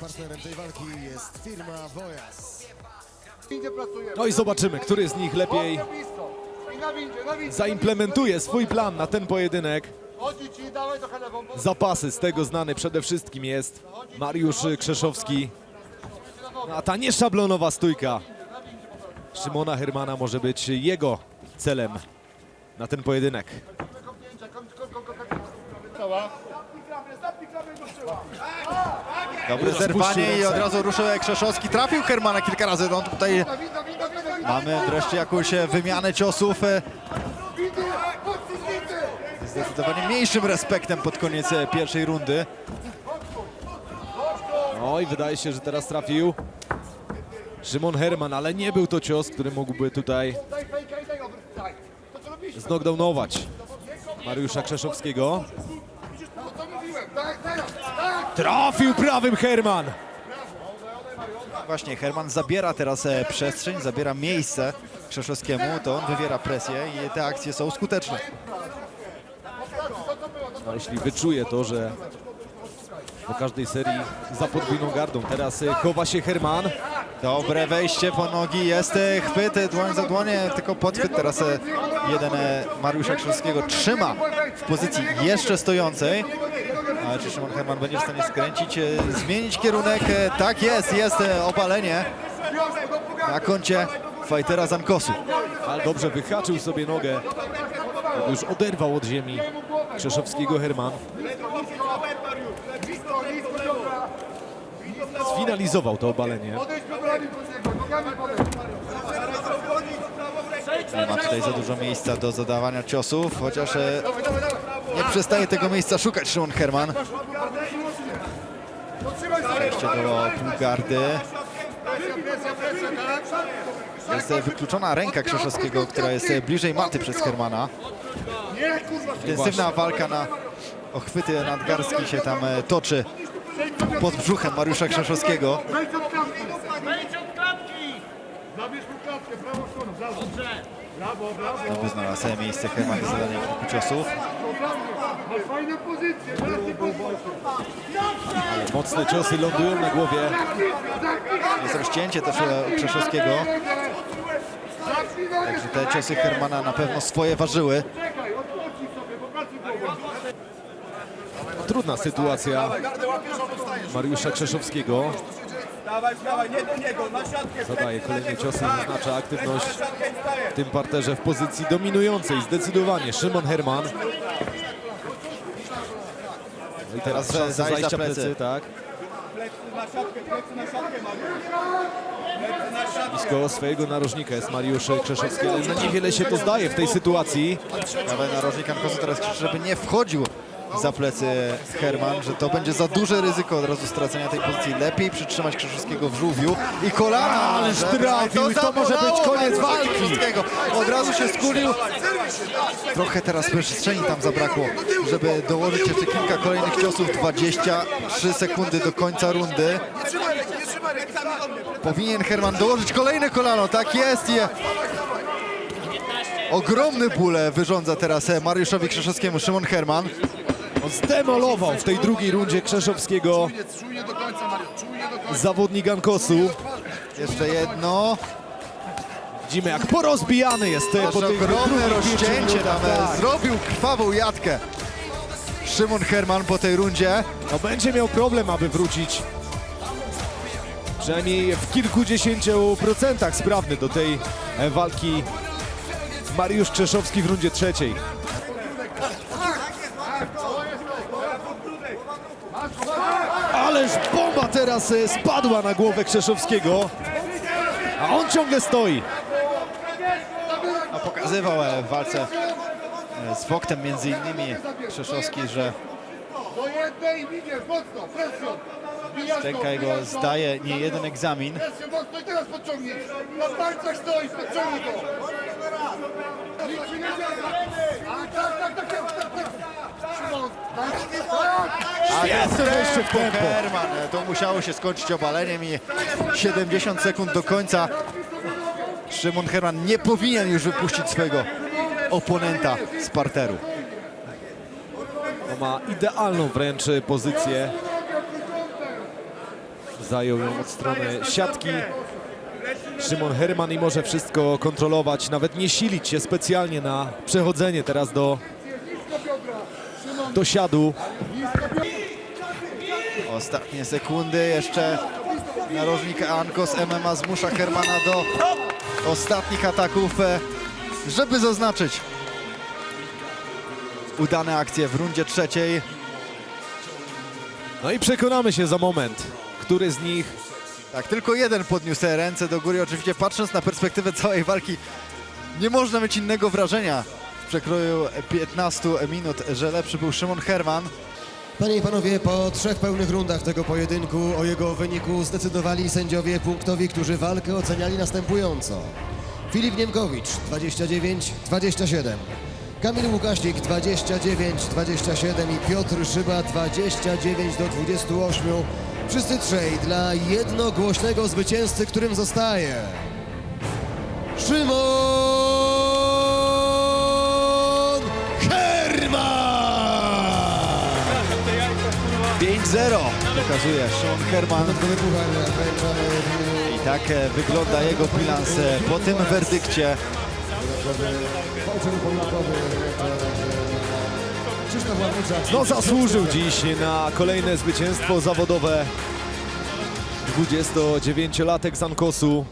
Partnerem tej walki jest firma Wojas. No i zobaczymy, który z nich lepiej zaimplementuje swój plan na ten pojedynek. Zapasy z tego znany przede wszystkim jest Mariusz Krzeszowski. No, A ta nieszablonowa stójka Szymona Hermana może być jego celem na ten pojedynek. Dobre zerwanie i od razu ruszył Krzeszowski. Trafił Hermana kilka razy. No tutaj mamy wreszcie jakąś e, wymianę ciosów. e, Zdecydowanie mniejszym respektem pod koniec e, pierwszej rundy. No i wydaje się, że teraz trafił Szymon Herman, ale nie był to cios, który mógłby tutaj Daj fejka i daj obrót. Daj. To co robisz? znokdownować Mariusza Krzeszowskiego. No to mówiłem. Tak, teraz. Tak. Trafił prawym Herman. Właśnie Herman zabiera teraz e, przestrzeń, zabiera miejsce Krzeszowskiemu. To on wywiera presję i te akcje są skuteczne. No, jeśli wyczuje to, że po każdej serii za podwójną gardą. Teraz y, chowa się Herman. Dobre wejście po nogi, jest e, chwyt, e, dłoń za dłonie, tylko podchwyt teraz e, jeden e, Mariusza Krzeszowskiego trzyma w pozycji jeszcze stojącej. Ale czy Szymon Herman będzie w stanie skręcić, e, zmienić kierunek? E, Tak jest, jest e, obalenie na koncie fightera Zankosu. Ale dobrze wyhaczył sobie nogę. Już oderwał od ziemi Krzeszowskiego Herman. Sfinalizował to obalenie. Nie ma tutaj za dużo miejsca do zadawania ciosów, chociaż nie przestaje tego miejsca szukać Szymon Herman. Wejście do półgardy. Jest e, wykluczona ręka Krzeszowskiego, która jest e, bliżej maty przez Hermana. Intensywna walka na ochwyty nadgarstki się tam e, toczy pod brzuchem Mariusza Krzeszowskiego. Zabierz mu klatkę, prawą stroną. Znowu znalazł e, miejsce Herman do zadania kilku ciosów. Pozwól. Mocne ciosy lądują na głowie. Jest rozcięcie też e, Krzeszowskiego. Także te ciosy Hermana na pewno swoje ważyły. Sobie. Trudna sytuacja Mariusza Krzeszowskiego. Dawaj, dawaj, nie do niego, na siatkę. Zadaje kolejne ciosy, zaznacza aktywność w tym parterze w pozycji dominującej zdecydowanie Szymon Herman. No i teraz szansa zajść za zajścia plecy. plecy, tak. Blisko swojego narożnika jest Mariusz Krzeszowski, ale na niewiele się to zdaje w tej sytuacji. Nawet narożnik Ankosu teraz krzyczy, żeby nie wchodził za plecy Herman, że to będzie za duże ryzyko od razu stracenia tej pozycji. Lepiej przytrzymać Krzeszowskiego w żółwiu i kolana. Ależ trafił i to może być koniec walki. Od razu się skulił. Trochę teraz przestrzeni tam zabrakło, żeby dołożyć jeszcze kilka kolejnych ciosów. 23 sekundy do końca rundy. Powinien Herman dołożyć kolejne kolano, tak jest. Je. Ogromny ból wyrządza teraz Mariuszowi Krzeszowskiemu Szymon Herman. Zdemolował w tej drugiej rundzie Krzeszowskiego zawodnik Ankosu. Jeszcze jedno. Widzimy jak porozbijany jest e, po Też tej ogromne rozcięcie tam. Tak. Zrobił krwawą jatkę. Szymon Herman po tej rundzie. No będzie miał problem, aby wrócić przynajmniej w kilkudziesięciu procentach sprawny do tej e, walki Mariusz Krzeszowski w rundzie trzeciej. Ależ bomba teraz e, spadła na głowę Krzeszowskiego, a on ciągle stoi. Pokazywał e, w walce e, z Woktem między innymi Krzeszowski, że go, jego zdaje nie jeden egzamin. Na palcach podciągnij go. Tak. Świetne wejście w tempo. Herman, to musiało się skończyć obaleniem i 70 sekund do końca. Szymon Herman nie powinien już wypuścić swojego oponenta z parteru. Ma idealną wręcz pozycję Zajął ją od strony siatki. Szymon Herman i może wszystko kontrolować, nawet nie silić się specjalnie na przechodzenie teraz do, do siadu. Ostatnie sekundy, jeszcze narożnik Ankos MMA zmusza Hermana do ostatnich ataków, e, żeby zaznaczyć udane akcje w rundzie trzeciej. No i przekonamy się za moment, który z nich Tak, tylko jeden podniósł ręce do góry. Oczywiście patrząc na perspektywę całej walki, nie można mieć innego wrażenia przekroju 15 minut, że lepszy był Szymon Herman. Panie i panowie, po trzech pełnych rundach tego pojedynku o jego wyniku zdecydowali sędziowie punktowi, którzy walkę oceniali następująco. Filip Niemkowicz 29-27, Kamil Łukaśnik 29-27 i Piotr Szyba 29 do 28. Wszyscy trzej dla jednogłośnego zwycięzcy, którym zostaje Szymon 5-0 pokazuje Szymon Herman. I tak e, wygląda jego bilans e, po tym werdykcie. No, zasłużył dziś na kolejne zwycięstwo zawodowe. 29-latek z Ankosu.